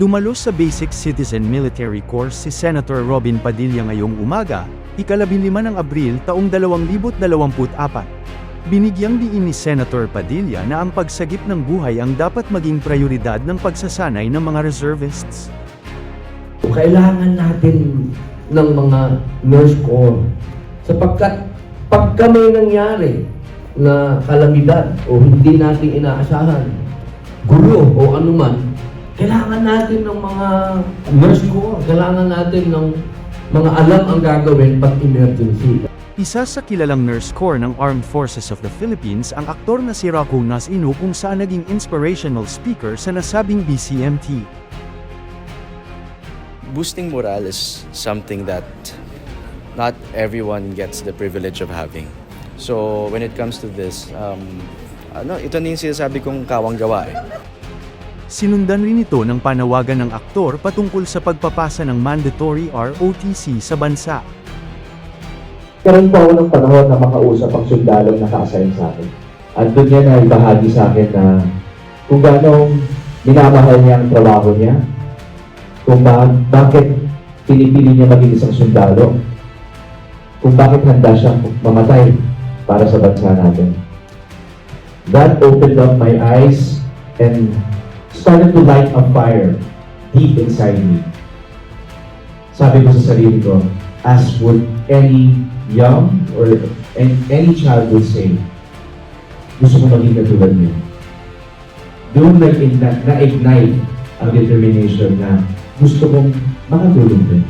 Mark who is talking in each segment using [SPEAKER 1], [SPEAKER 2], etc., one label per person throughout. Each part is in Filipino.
[SPEAKER 1] Dumalo sa Basic Citizen Military Course si Senator Robin Padilla ngayong umaga, ikalabinlima ng Abril taong 2024. Binigyang diin ni Senator Padilla na ang pagsagip ng buhay ang dapat maging prioridad ng pagsasanay ng mga reservists.
[SPEAKER 2] Kailangan natin ng mga nurse corps sapagkat pagka may nangyari na kalamidad o hindi natin inaasahan, gulo o anuman, kailangan natin ng mga nurse corps, kailangan natin ng mga alam ang gagawin pag emergency.
[SPEAKER 1] Isa sa kilalang nurse corps ng Armed Forces of the Philippines ang aktor na si Rocco Nasino kung saan naging inspirational speaker sa nasabing BCMT.
[SPEAKER 3] boosting morale is something that not everyone gets the privilege of having. So when it comes to this, um, ano, ito na yung sinasabi kong kawang gawa eh.
[SPEAKER 1] Sinundan rin ito ng panawagan ng aktor patungkol sa pagpapasa ng mandatory ROTC sa bansa.
[SPEAKER 4] Karoon po ako ng panahon na makausap ang sundalong naka-assign sa akin. At doon niya na ibahagi sa akin na kung gaano minamahal niya ang trabaho niya, kung ba, bakit pinipili niya maging isang sundalo, kung bakit handa siyang mamatay para sa bansa natin. That opened up my eyes and started to light a fire deep inside me. Sabi ko sa sarili ko, as would any young or any, any child would say, gusto ko maging katulad niya. Doon na-ignite, na-ignite ang determination na gusto kong makatulong din.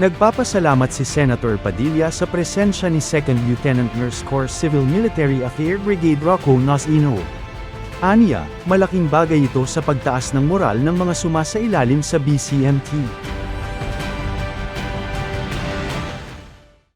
[SPEAKER 1] Nagpapasalamat si Senator Padilla sa presensya ni 2nd Lieutenant Nurse Corps Civil Military Affairs Brigade Rocco Nasino. Aniya, malaking bagay ito sa pagtaas ng moral ng mga sumasailalim sa BCMT.